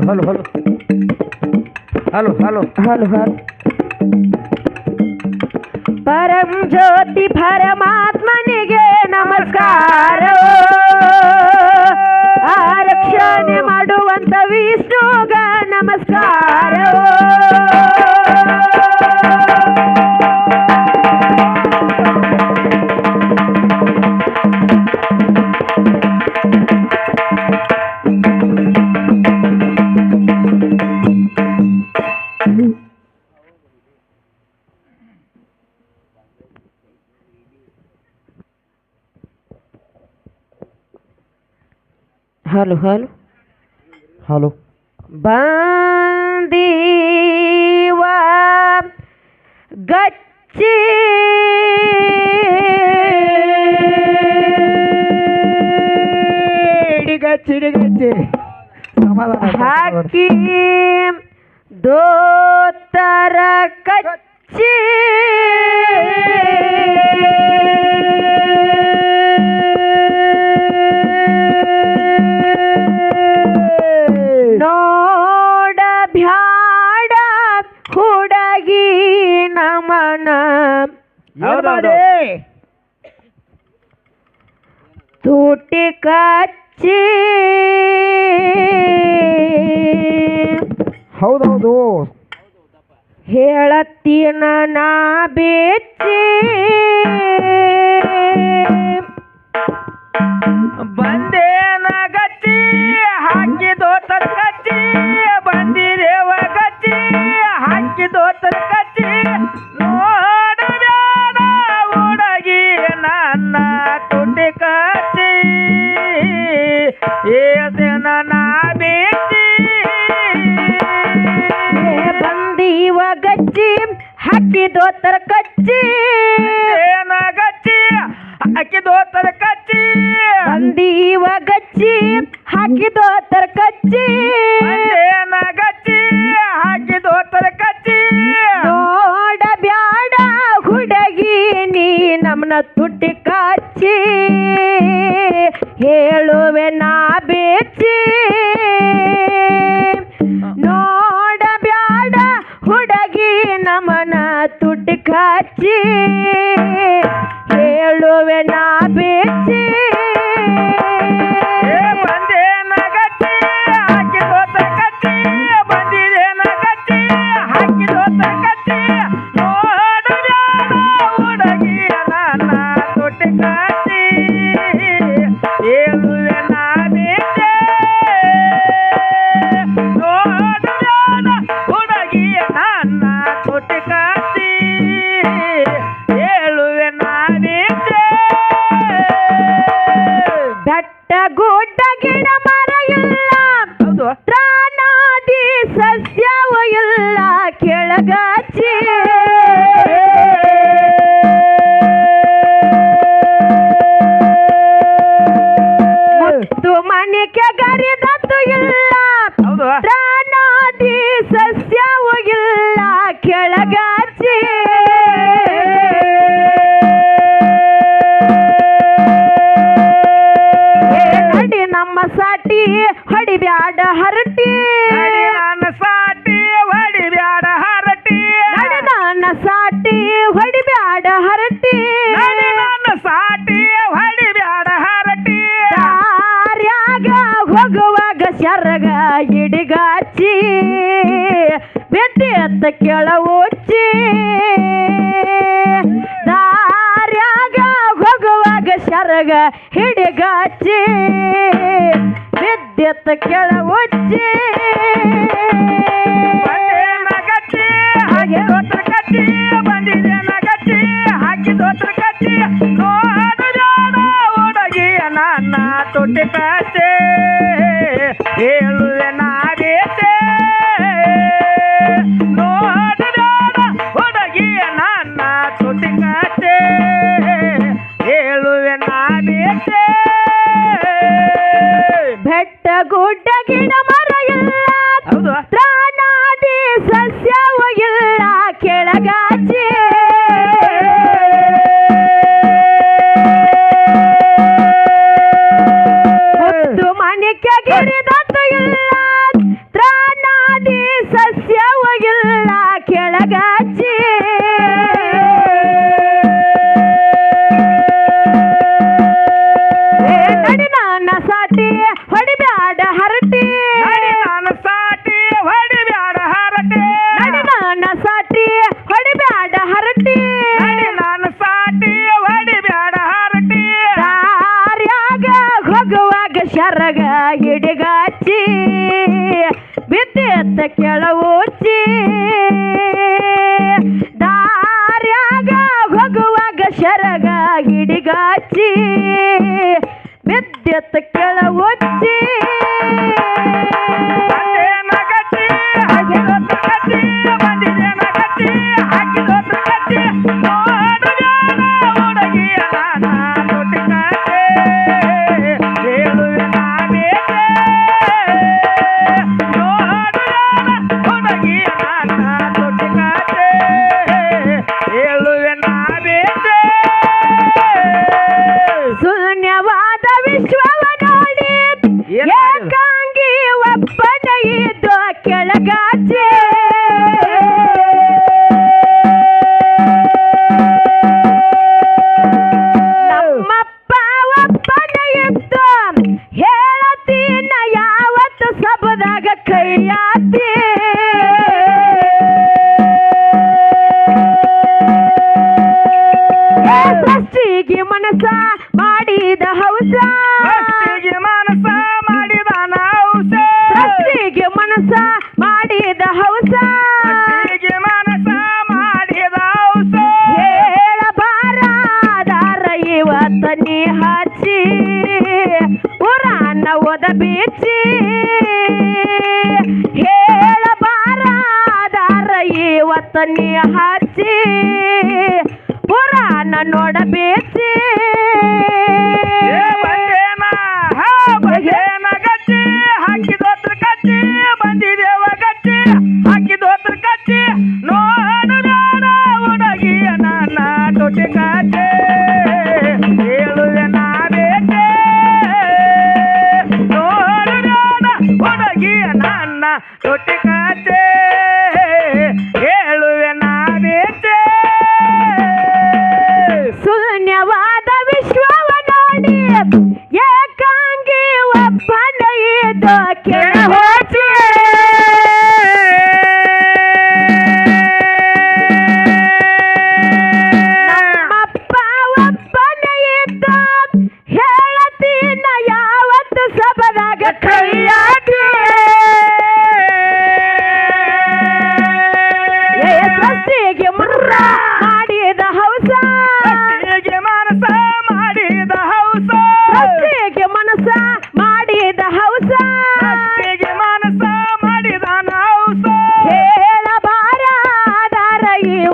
hello hello hello hello hello hello hello ಪರಂ ಜ್ಯೋತಿ ಪರಮಾತ್ಮನಿಗೆ ನಮಸ್ಕಾರ ಆರಕ್ಷಣೆ ಮಾಡುವಂತ ವಿಷ್ಣುಗ ನಮಸ್ಕಾರ ಹಲೋ ಹಲೋ ಹಲೋ ಬಂದೀವ ಗಚ್ಚಿ ಚಿಡಿಗಚ್ಚಿ ಚಿಡಿಗಚ್ಚಿ ಸಮಾಧಾನ ಹಾಕಿ ದೋತರ ಕಚ್ಚಿ ಕಚ್ಚಿ ಹೌದೌದು. ಹೇಳತ್ತೀನ ನಾ ಬೇಚಿ. ಬಂದೇನ ಗಚ್ಚಿ ಹಾಕಿದೋ ತರ್ಕಚ್ಚಿ ನಾ ಬೇಚಿ ಏ ಬಂದೀವ ಗಚ್ಚಿ ಹಾಕಿದೋ ತರ ಕಚ್ಚಿ ಏನ ಗಚ್ಚಿ ಹಾಕಿದೋ ತರ್ಕಚ್ಚಿ. ಬಂದೀವ ಗಚ್ಚಿ ಹಾಕಿದೋ ತರ ಕಚ್ಚಿ ಏನ ಗಚ್ಚಿ ಹಾಕಿದೋ ತರ್ಕಚ್ಚಿ. ನೋಡ ಬ್ಯಾಡ ಹುಡುಗಿ ನೀ ನಮ್ಮನ ತುಟಿ ಕಚ್ಚಿ ಹೇಳುವೆ ನಾ ಬಿಚ್ಚಿ. ನೋಡ ಬ್ಯಾಡ ಹುಡುಗಿ ನಮನ ತುಟ್ಟು ಕಚ್ಚಿ. ಹೇಳುವೆ ನಾ ಬೆಚ್ಚಿ ಪ್ರಾಣಾದಿ ಸಸ್ಯವ ಎಲ್ಲ ಕೆಳಗಾಚಿ ಹೊಡಿಬ್ಯಾಡ ಹರಟಿ. ನನ್ನ ಸಾಟಿ ಹೊಡಿಬ್ಯಾಡ ಹರಟಿ. ನನ್ನ ಸಾಟಿ ಹೊಡಿಬ್ಯಾಡ ಹರಟಿ. ನನ್ನ ಸಾಟಿ ಹೊಡಿಬ್ಯಾಡ ಹರಟಿ. ದಾರ್ಯಾಗ ಹೋಗುವಾಗ ಶರಗ ಇಡಿಗಾಚಿ ಬೆಟ್ಟಿ ಅಂತ ಕೆಳ ಉಚ್ಚಿ ದಾರ್ಯಾಗ ಹೋಗುವಾಗ ಶರಗ ಹಿಡಿಗಾಚಿ. ವಿದ್ಯುತ್ ಕೆಳ ಬಂದೆ ನಗಚ್ಚಿ ಹಾಗೆ ದೋತ್ರ ಕಚ್ಚಿ ಹೇಳುವೆ ಶರಗ ಗಿಡಗಾಚಿ ಬಿದ್ದೆತ್ತ ಕೆಳವೂಚಿ ಮನಸ ಮಾಡಿದ ಹೌಸ. ಮನಸ ಮಾಡಿದ ಹೌಸ ಮನಸ ಮಾಡಿದ ಹೌಸ. ಸೃಷ್ಟಿಗೆ ಮನಸ ಮಾಡಿದ ಹೌಸ. ಹೇಳಬಾರದಾರ ಇವತ್ತ ನೀ ಹಚ್ಚಿ ಪುರಾಣ ಓದ ಬೀಚಿ. ಹೇಳಬಾರದಾರ ಇವತ್ತ ನೀ ಹಚ್ಚಿ ಪುರಾಣ टोटका दे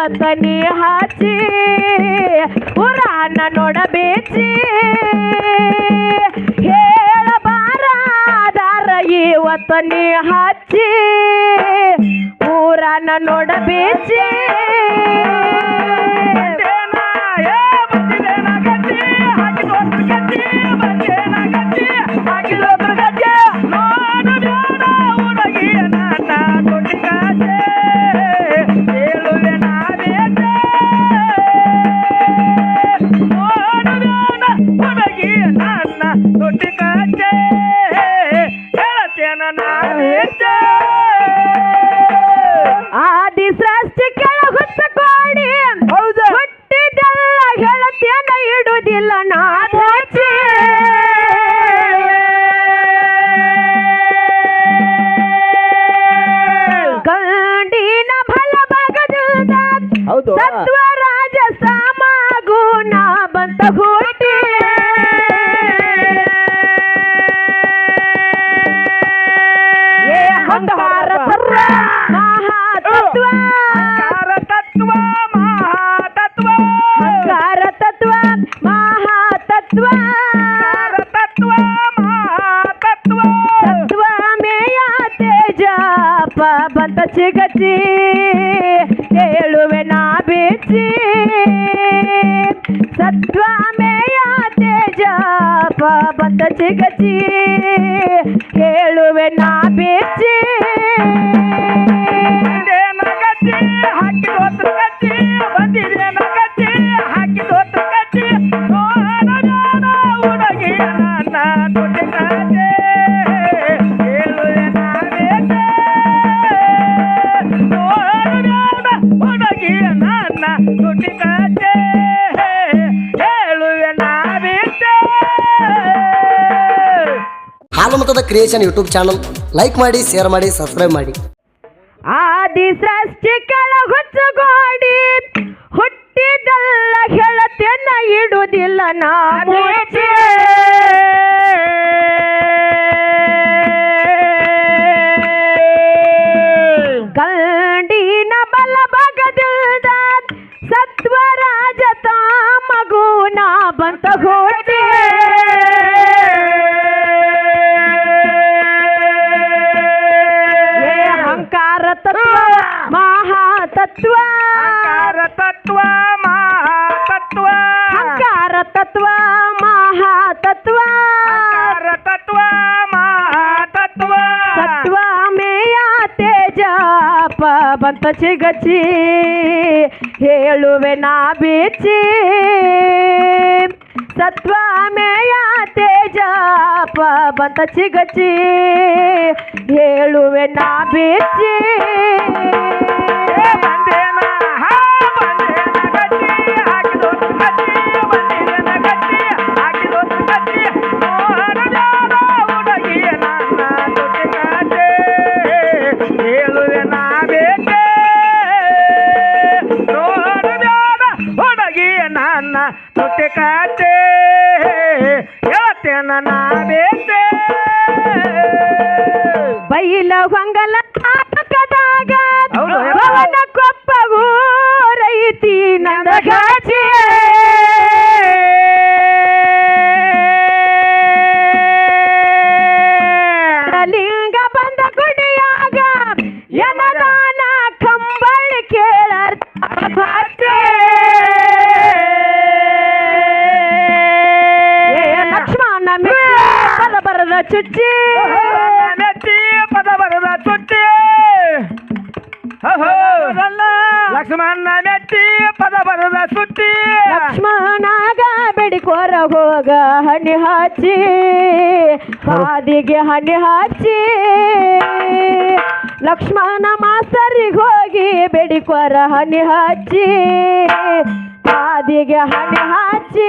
ಬದನಿ ಹಾಚಿ ಪುರಾಣ ನೋಡಬೇಚಿ. ಹೇಳಬಾರಾದಾರ ಇವತ್ತನಿ ಹಚ್ಚಿ ಪುರಾಣ ನೋಡಬೇಚಿ. ಹಾಕಿದ ಕಚ್ಚಿ ಕಚ್ಚಿ ಕೇಳುವೆ ನಾ ಬಿಚ್ಚಿ. ಸತ್ವಾಮೆಯ ತೇಜ ಬಂದ ಚಿಗಚಿ ಕೇಳುವೆ ನಾ ಬಿಚ್ಚಿ. ಹಾಲುಮತದ ಕ್ರಿಯೇಷನ್ ಯೂಟ್ಯೂಬ್ ಚಾನಲ್ ಲೈಕ್ ಮಾಡಿ ಶೇರ್ ಮಾಡಿ ಸಬ್ಸ್ಕ್ರೈಬ್ ಮಾಡಿ ಆದಿ ಸೃಷ್ಟಿ ಕೆಳಗುಚ್ಚಗೋಡಿ, ಹುಟ್ಟಿದಲ್ಲ ಹೇಳತೆನ್ನ ಇಡುವುದಿಲ್ಲ ನಾ. ಕಂಡಿನ ಬಲ ಭಾಗದಿಂದ ಸತ್ವರಾಜ ನಾ ಬಂತ ಹುಟ್ಟಿ ತತ್ವ ಅಹಂಕಾರ ತತ್ವ ಮಹಾತತ್ವ ಅಹಂಕಾರ ತತ್ವ ಮಹಾ ತತ್ವ ಅಹಂಕಾರ ತತ್ವ ಮಹಾತತ್ವ ಸತ್ವ ಮೇಯ ತೇಜ ಪ ಬಂತ ಚಿಗಚಿ ಹೇಳುವೆ ನಾ ಬೀಚಿ ಸತ್ವ ಮೇಯ ತೇಜ ಪ ಬಂತ ಚಿಗಚಿ ಹೇಳುವೆ ನಾ ಬೀಚಿ ಹೇಳ್ತೇನ ಬೈಲ ಹೊಂಗಲ ಲಕ್ಷ್ಮಣ ಮೆಟ್ಟಿ ಪದ ಬರದ ಸುತ್ತಿ ಲಕ್ಷ್ಮಣಾಗ ಬೆಡಿಕೋರ ಹೋಗ ಹನಿ ಹಚ್ಚಿ ಹಾದಿಗೆ ಹನಿ ಹಚ್ಚಿ ಲಕ್ಷ್ಮಣ ಮಾಸ್ತರಿಗೆ ಹೋಗಿ ಬೆಡಿಕೋರ ಹನಿ ಹಚ್ಚಿ ಹಾದಿಗೆ ಹನಿ ಹಚ್ಚಿ